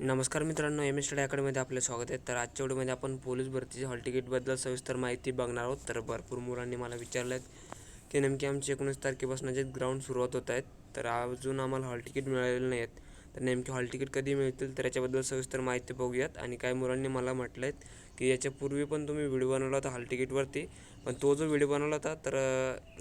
नमस्कार मित्रांनो M S study अकॅडमीमध्ये आपलं स्वागत आहे. तर आजच्या व्हिडिओमध्ये आपण पोलीस भरतीची हॉल तिकीटबद्दल सविस्तर माहिती बघणार आहोत. तर भरपूर मुलांनी मला विचारलं आहे की नेमकी आमची एकोणीस तारखेपासून जे ग्राउंड सुरुवात होत आहेत तर अजून आम्हाला हॉल तिकीट मिळालेलं नाही आहेत तर नेमकी हॉल तिकीट कधी मिळतील तर याच्याबद्दल सविस्तर माहिती बघूयात. आणि काही मुलांनी मला म्हटलं आहेत की याच्यापूर्वी पण तुम्ही व्हिडिओ बनवला होता हॉल तिकीटवरती. पण तो जो व्हिडिओ बनवला होता तर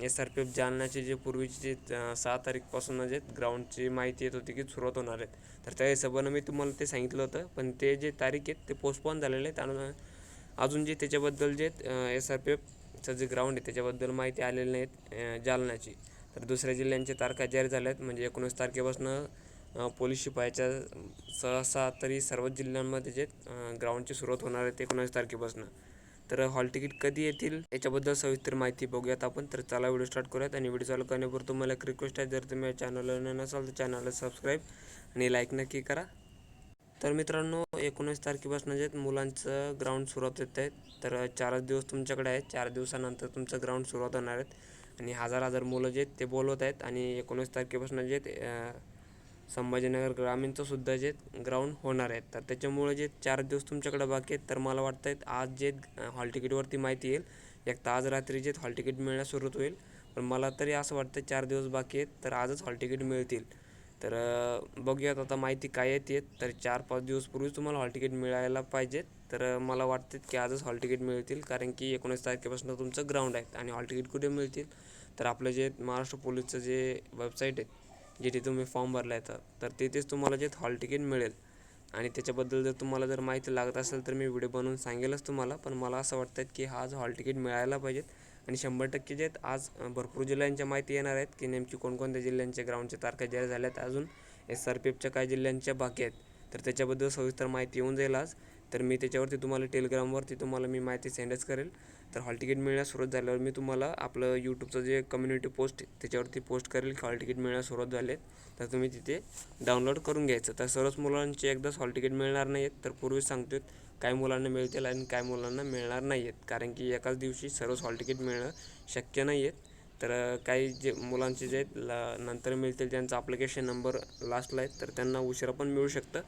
एस आर पी एफ जालन्याचे जे पूर्वीचे जे सहा तारीखपासून जे ग्राउंडची माहिती येत होती की सुरुवात होणार आहेत तर त्या हिशोबानं मी तुम्हाला ते सांगितलं होतं. पण ते जे तारीख आहेत ते पोस्टपोन झालेले आहेत. आणि अजून जे त्याच्याबद्दल जे एस आर पी एफचं जे ग्राउंड आहे त्याच्याबद्दल माहिती आलेली नाहीत जालन्याची. तर दुसऱ्या जिल्ह्यांच्या तारखा जाहीर झाल्या आहेत म्हणजे एकोणीस तारखेपासून पोलीस शिपायाच्या सहसा तरी सर्वच जिल्ह्यांमध्ये जे ग्राउंडची सुरुवात होणार आहे ते एकोणीस तारखेपासून. तर हॉल तिकीट कधी येतील याच्याबद्दल सविस्तर माहिती बघूयात आपण. तर चला व्हिडिओ स्टार्ट करूयात आणि व्हिडिओ चालू करण्यापूर्वी तुम्हाला एक रिक्वेस्ट आहे जर तुम्ही चॅनलला नसाल तर चॅनलला सबस्क्राईब आणि लाईक नक्की करा. तर मित्रांनो एकोणीस तारखेपासून जे मुलांचं ग्राउंड सुरुवात होत आहे. तर चारच दिवस तुमच्याकडे आहेत. चार दिवसानंतर तुमचं ग्राउंड सुरुवात होणार आहेत. आणि हजार हजार मुलं जे आहेत ते बोलवत आहेत. आणि एकोणीस तारखेपासून जे संभाजीनगर ग्रामीणचं सुद्धा जे ग्राउंड होणार आहेत तर त्याच्यामुळे जे चार दिवस तुमच्याकडे बाकी आहेत तर मला वाटतं आहे आज जे हॉल तिकीटवरती माहिती येईल. एक तर आज रात्री जे हॉल तिकीट मिळण्यास सुरुवात होईल. पण मला तरी असं वाटतं चार दिवस बाकी आहेत तर आजच हॉल तिकीट मिळतील. तर बघूयात आता माहिती काय येते तर चार पाच दिवसपूर्वीच तुम्हाला हॉल तिकीट मिळायला पाहिजेत तर मला वाटतं की आजच हॉल तिकीट मिळतील. कारण की एकोणीस तारखेपासून तुमचं ग्राउंड आहे आणि हॉल तिकीट कुठे मिळतील? तर आपलं जे महाराष्ट्र पोलीसचं जे वेबसाईट आहे जिथे तुम्ही फॉर्म भरला आहे तर तिथेच तुम्हाला जे हॉल तिकीट मिळेल. आणि त्याच्याबद्दल जर तुम्हाला जर माहिती लागत असेल तर मी व्हिडिओ बनवून सांगेलच तुम्हाला. पण मला असं वाटतं की हा आज हॉल तिकीट मिळायला पाहिजेत. आणि शंभर टक्के जे आहेत आज भरपूर जिल्ह्यांच्या माहिती येणार आहेत की नेमकी कोणकोणत्या जिल्ह्यांच्या ग्राउंडच्या तारखा जाहीर झाल्या आहेत अजून एस आर पी एफच्या काही जिल्ह्यांच्या बाकी आहेत. तर त्याच्याबद्दल सविस्तर माहिती येऊन जाईल आज. तर मी त्याच्यावरती तुम्हाला टेलिग्रामवरती तुम्हाला मी माहिती सेंडच करेल. तर हॉल तिकीट मिळण्यास सुरुवात झाल्यावर मी तुम्हाला आपलं यूट्यूबचं जे कम्युनिटी पोस्ट त्याच्यावरती पोस्ट करेल की हॉल तिकीट मिळण्यास सुरुवात झाले तर तुम्ही तिथे डाउनलोड करून घ्यायचं. तर सर्वच मुलांचे एकदाच हॉल तिकीट मिळणार नाही आहेत तर पूर्वीच सांगतोय काही मुलांना मिळतील आणि काय मुलांना मिळणार नाही आहेत कारण की एकाच दिवशी सर्वच हॉल तिकीट मिळणं शक्य नाही आहेत तर काही जे मुलांचे जे आहेत नंतर मिळतील ज्यांचा अप्लिकेशन नंबर लास्टला आहे. तर त्यांना उशिरा पण मिळू शकतं.